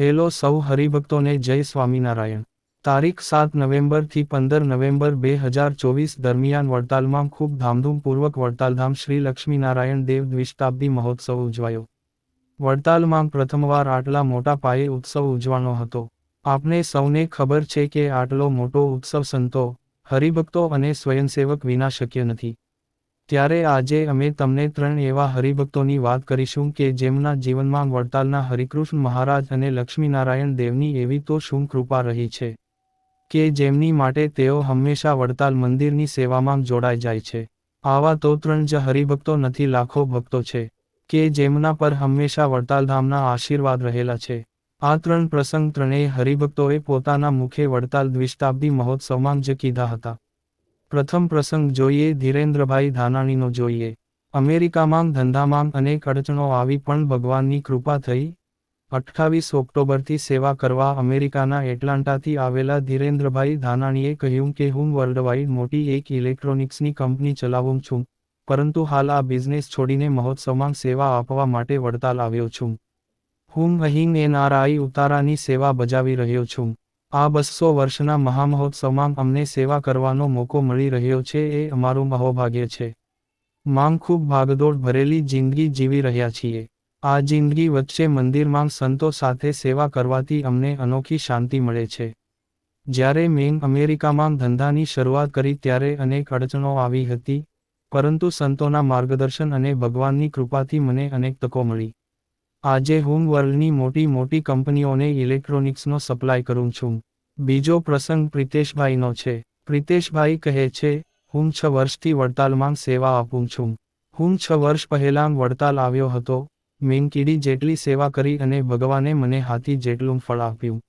Hello સૌ હરિભક્તોને જય સ્વામિનારાયણ. તારીખ સાત નવેમ્બરથી પંદર નવેમ્બર બે હજાર ચોવીસ દરમિયાન વડતાલમાં ખૂબ ધામધૂમપૂર્વક વડતાલધામ શ્રી લક્ષ્મીનારાયણ દેવ દ્વિશતાબ્દી મહોત્સવ ઉજવાયો. વડતાલમાં પ્રથમવાર આટલા મોટા પાયે ઉત્સવ ઉજવાનો હતો. આપને સૌને ખબર છે કે આટલો મોટો ઉત્સવ સંતો, હરિભક્તો અને સ્વયંસેવક વિના શક્ય નથી. ત્યારે આજે અમે તમને ત્રણ એવા હરિભક્તોની વાત કરીશું કે જેમના જીવનમાં વડતાલના હરિકૃષ્ણ મહારાજ અને લક્ષ્મીનારાયણ દેવની એવી તો શું કૃપા રહી છે કે જેમની માટે તેઓ હંમેશા વડતાલ મંદિરની સેવામાં જોડાઈ જાય છે. આવા તો ત્રણ જ હરિભક્તો નથી, લાખો ભક્તો છે કે જેમના પર હંમેશા વડતાલધામના આશીર્વાદ રહેલા છે. આ ત્રણ પ્રસંગ ત્રણેય હરિભક્તોએ પોતાના મુખે વડતાલ દ્વિશતાબ્દી મહોત્સવમાં જ કીધા હતા. પ્રથમ પ્રસંગ જોઈએ ધીરેન્દ્રભાઈ ધાનાણીનો જોઈએ. અમેરિકામાં ધંધામાં અનેક અડચણો આવી પણ ભગવાનની કૃપા થઈ. અઠ્ઠાવીસ ઓક્ટોબરથી સેવા કરવા અમેરિકાના એટલાન્ટાથી આવેલા ધીરેન્દ્રભાઈ ધાનાણીએ કહ્યું કે, હું વર્લ્ડવાઇડ મોટી એક ઇલેક્ટ્રોનિક્સની કંપની ચલાવું છું, પરંતુ હાલ આ બિઝનેસ છોડીને મહોત્સવમાં સેવા આપવા માટે વડતાલ આવ્યો છું. હું અહીં એનઆરઆઈ ઉતારાની સેવા બજાવી રહ્યો છું. આ બસો વર્ષના મહામહોત્સવમાં અમને સેવા કરવાનો મોકો મળી રહ્યો છે એ અમારું મહોભાગ્ય છે. માંગ ખૂબ ભાગદોડ ભરેલી જિંદગી જીવી રહ્યા છીએ. આ જિંદગી વચ્ચે મંદિરમાં સંતો સાથે સેવા કરવાથી અમને અનોખી શાંતિ મળે છે. જ્યારે મેં અમેરિકામાં ધંધાની શરૂઆત કરી ત્યારે અનેક અડચણો આવી હતી, પરંતુ સંતોના માર્ગદર્શન અને ભગવાનની કૃપાથી મને અનેક તકો મળી. આજે હું વર્લ્ડની મોટી મોટી કંપનીઓને ઇલેક્ટ્રોનિક્સનો સપ્લાય કરું છું. બીજો પ્રસંગ પ્રિતેશભાઈનો છે. પ્રિતેશભાઈ કહે છે, હું છ વર્ષથી વડતાલમાં સેવા આપું છું. હું છ વર્ષ પહેલાં વડતાલ આવ્યો હતો. મેનકીડી જેટલી સેવા કરી અને ભગવાને મને હાથી જેટલું ફળ આપ્યું.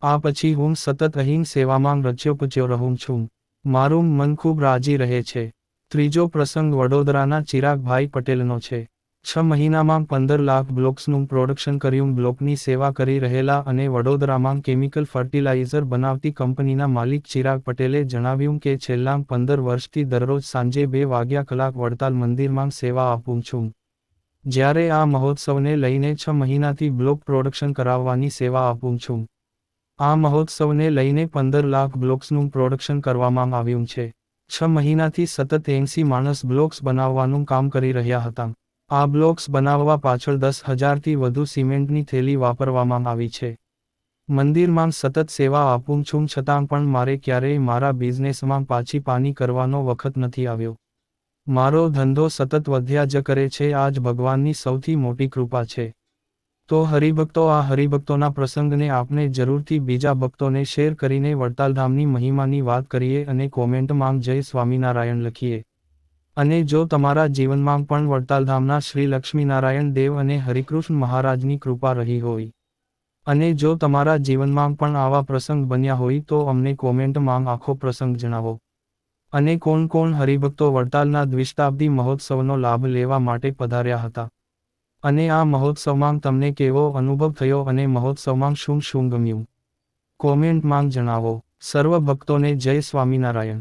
આ પછી હું સતત અહીં સેવામાં રચ્યો પચ્યો રહું છું. મારું મન ખૂબ રાજી રહે છે. ત્રીજો પ્રસંગ વડોદરાના ચિરાગભાઈ પટેલનો છે. છ મહિનામાં પંદર લાખ બ્લોક્સનું પ્રોડક્શન કર્યું. બ્લોકની સેવા કરી રહેલા અને વડોદરામાં કેમિકલ ફર્ટિલાઇઝર બનાવતી કંપનીના માલિક ચિરાગ પટેલે જણાવ્યું કે, છેલ્લા પંદર વર્ષથી દરરોજ સાંજે બે વાગ્યા કલાક વડતાલ મંદિરમાં સેવા આપું છું. જ્યારે આ મહોત્સવને લઈને છ મહિનાથી બ્લોક પ્રોડક્શન કરાવવાની સેવા આપું છું. આ મહોત્સવને લઈને પંદર લાખ બ્લોક્સનું પ્રોડક્શન કરવામાં આવ્યું છે. છ મહિનાથી સતત એંસી માણસ બ્લોક્સ બનાવવાનું કામ કરી રહ્યા હતા. આ બ્લોક્સ બનાવવા પાછળ દસ હજારથી વધુ સિમેન્ટની થેલી વાપરવામાં આવી છે. મંદિરમાં સતત સેવા આપું છું છતાં પણ મારે ક્યારેય મારા બિઝનેસમાં પાછી પાની કરવાનો વખત નથી આવ્યો. મારો ધંધો સતત વધ્યા જ કરે છે આ જ ભગવાનની સૌથી મોટી કૃપા છે. તો હરિભક્તો, આ હરિભક્તોના પ્રસંગને આપણે જરૂરથી બીજા ભક્તોને શેર કરીને વડતાલધામની મહિમાની વાત કરીએ અને કોમેન્ટમાં જય સ્વામિનારાયણ લખીએ. અને જો તમારા જીવનમાં પણ વડતાલધામના શ્રી લક્ષ્મીનારાયણ દેવ અને હરિકૃષ્ણ મહારાજની કૃપા રહી હોય અને જો તમારા જીવનમાં પણ આવા પ્રસંગ બન્યા હોય તો અમને કોમેન્ટમાં આખો પ્રસંગ જણાવો. અને કોણ કોણ હરિભક્તો વડતાલના દ્વિશતાબ્દી મહોત્સવનો લાભ લેવા માટે પધાર્યા હતા. અને આ મહોત્સવમાં તમને કેવો અનુભવ થયો અને મહોત્સવમાં શું શું ગમ્યું? કોમેન્ટમાં જણાવો. સર્વ ભક્તોને જય સ્વામિનારાયણ.